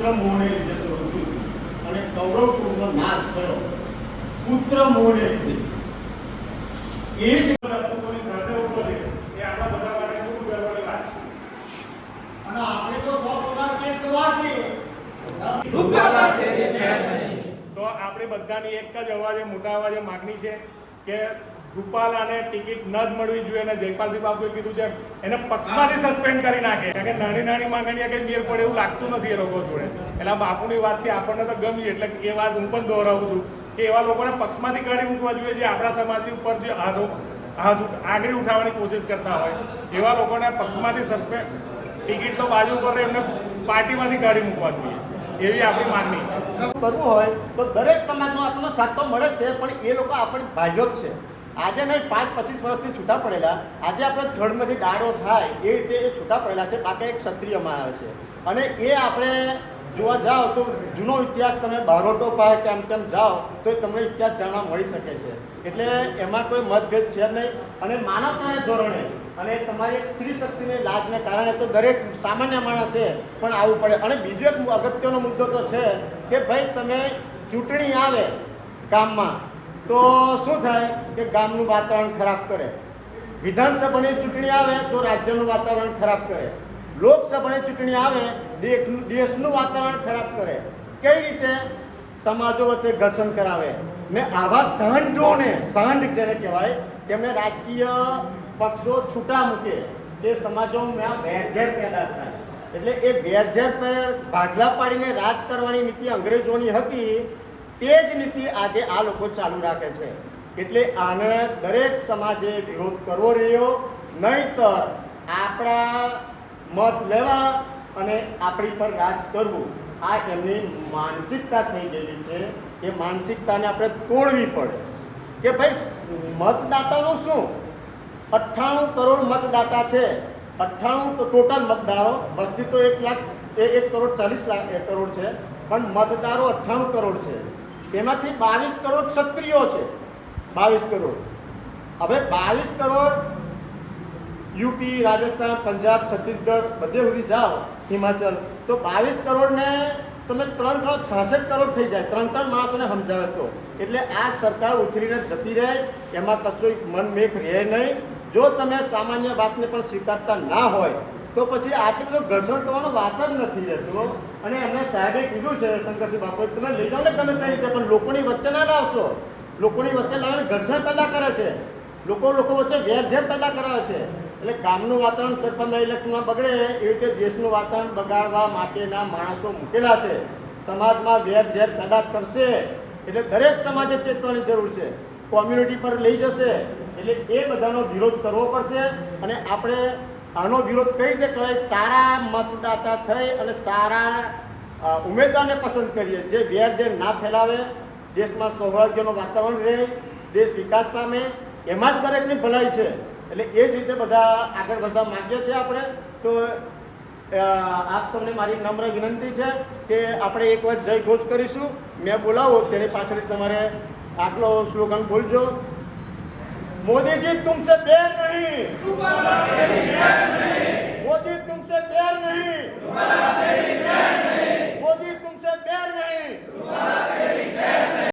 પુત્ર મોહને લીધે શરૂ થયું અને કૌરવ કુળનો નાશ થયો. પુત્ર મોહને લીધે. એ જ રાજપૂતોની સાથે ઊભો એ આપણા બધા માટે ખૂબ ગર્વની વાત છે. અને આપણે તો સો સોનાર કેસ ગવાથી તો આપણે બધાની એક જ અવાજે મોટા અવાજે માગણી છે કે રૂપાલાને ટિકિટ ન જ મળવી જોઈએ અને જયપાલસિંહ બાપુએ કીધું છે એને પક્ષમાંથી સસ્પેન્ડ કરી નાખે. કારણ કે નાની નાની માંગણીઓ કે મેર પડે એવું લાગતું નથી એ લોકો જોડે. એટલે બાપુની વાતથી આપણને તો ગમી એટલે એ વાત હું પણ દોહરાવું છું કે એવા લોકોને પક્ષમાંથી કાઢી મૂકવા જોઈએ જે આપણા સમાજની ઉપર જે હાથો હાથ આગળ ઉઠાવવાની કોશિશ કરતા હોય. એવા લોકોને પક્ષમાંથી સસ્પેન્ડ ટિકિટ તો બાજુ પર એમને પાર્ટીમાંથી કાઢી મૂકવા જોઈએ. એવી આપણી માંગણી છે. કરવું હોય તો દરેક સમાજનો આપણને સાથ તો મળે છે, પણ એ લોકો આપણે જ છે. આજે નહીં, પાંચ પચીસ વર્ષથી છૂટા પડેલા. આજે આપણે જળમાંથી ડાળો થાય એ રીતે એ છૂટા પડેલા છે, બાકી એક ક્ષત્રિયમાં આવે છે. અને એ આપણે જોવા જાઓ તો જૂનો ઇતિહાસ તમે બારોટો પાસે કે આમ તેમ જાઓ, તો તમને ઇતિહાસ જાણવા મળી શકે છે. એટલે એમાં કોઈ મતભેદ છે નહીં. અને માનવતાના ધોરણે, અને તમારી એક સ્ત્રી શક્તિની લાજને કારણે તો દરેક સામાન્ય માણસે પણ આવવું પડે. અને બીજો એક અગત્યનો મુદ્દો તો છે કે ભાઈ તમે ચૂંટણી આવે ગામમાં તો શું થાય કે ગામનું વાતાવરણ ખરાબ કરે. વિધાનસભાની ચૂંટણી આવે તો રાજ્યનું વાતાવરણ ખરાબ કરે. લોકસભાની ચૂંટણી આવે દેશનું વાતાવરણ ખરાબ કરે. કઈ રીતે? સમાજો વચ્ચે ઘર્ષણ કરાવે. ને આવા સાંઢોને, સાંઢ જેને કહેવાય, તેમને રાજકીય પક્ષો છૂટા મૂકે. તે સમાજોમાં વેરઝેર પેદા થાય. એટલે એ વેરઝેર પર ભાગલા પાડીને રાજ કરવાની નીતિ અંગ્રેજોની હતી. તે જ નીતિ આજે આ લોકો ચાલુ રાખે છે. એટલે આને દરેક સમાજે વિરોધ કરવો રહ્યો, નહીંતર આપણા મત લેવા અને આપણી પર રાજ કરવું, આ એમની માનસિકતા થઈ ગયેલી છે. એ માનસિકતાને આપણે તોડવી પડે. કે ભાઈ મતદાતાનું શું? અઠ્ઠાણું કરોડ મતદાતા છે. અઠ્ઠાણું તો ટોટલ મતદારો, વસ્તી તો એક લાખ એક કરોડ ચાલીસ લાખ કરોડ છે. પણ મતદારો અઠ્ઠાણું કરોડ છે. તેમાંથી બાવીસ કરોડ ક્ષત્રિયો છે. બાવીસ કરોડ. હવે બાવીસ કરોડ યુપી, રાજસ્થાન, પંજાબ, છત્તીસગઢ બધે સુધી જાઓ, હિમાચલ, તો બાવીસ કરોડને તમે ત્રણ કરોડ છાસઠ કરોડ થઈ જાય. ત્રણ ત્રણ માણસોને સમજાવે તો. એટલે આ સરકાર ઉછરીને જતી રહે, એમાં કશું મનમેખ રહે નહીં. જો તમે સામાન્ય વાતને પણ સ્વીકારતા ના હોય તો પછી આટલું બધું ઘર્ષણ કરવાનો વાત જ નથી રહેતો અને એમને સાહેબે કીધું છે, શંકરસિંહ બાપુ તમે લઈ જાઓ ને તમે તે રીતે, પણ લોકોની વચ્ચે ના લાવશો. લોકોની વચ્ચે લાવીને ઘર્ષણ પેદા કરે છે. લોકો લોકો વચ્ચે વેરઝેર પેદા કરાવે છે. એટલે ગામનું વાતાવરણ સરપંચ ઇલેક્શનમાં બગડે એ રીતે દેશનું વાતાવરણ બગાડવા માટેના માણસો મૂકેલા છે. સમાજમાં વેરઝેર પેદા કરશે. એટલે દરેક સમાજે ચેતવાની જરૂર છે. કોમ્યુનિટી પર લઈ જશે. એટલે એ બધાનો વિરોધ કરવો પડશે. અને આપણે આનો વિરોધ કઈ રીતે કરાય? સારા મતદાતા થઈ અને સારા ઉમેદવારને પસંદ કરીએ. જે વેરઝેર ના ફેલાવે, દેશમાં સૌભાગ્યનું વાતાવરણ રહે, દેશ વિકાસ પામે, એમાં જ દરેકની ભલાઈ છે. એટલે એ જ રીતે બધા આગળ વધવા માગીએ છીએ આપણે. તો આપ સૌને મારી નમ્ર વિનંતી છે કે આપણે એક વાર જય ઘોષ કરીશું. મેં બોલાવો, તેની પાછળ તમારે આટલો સ્લોગન બોલજો मोदी जी तुमसे बैर नहीं।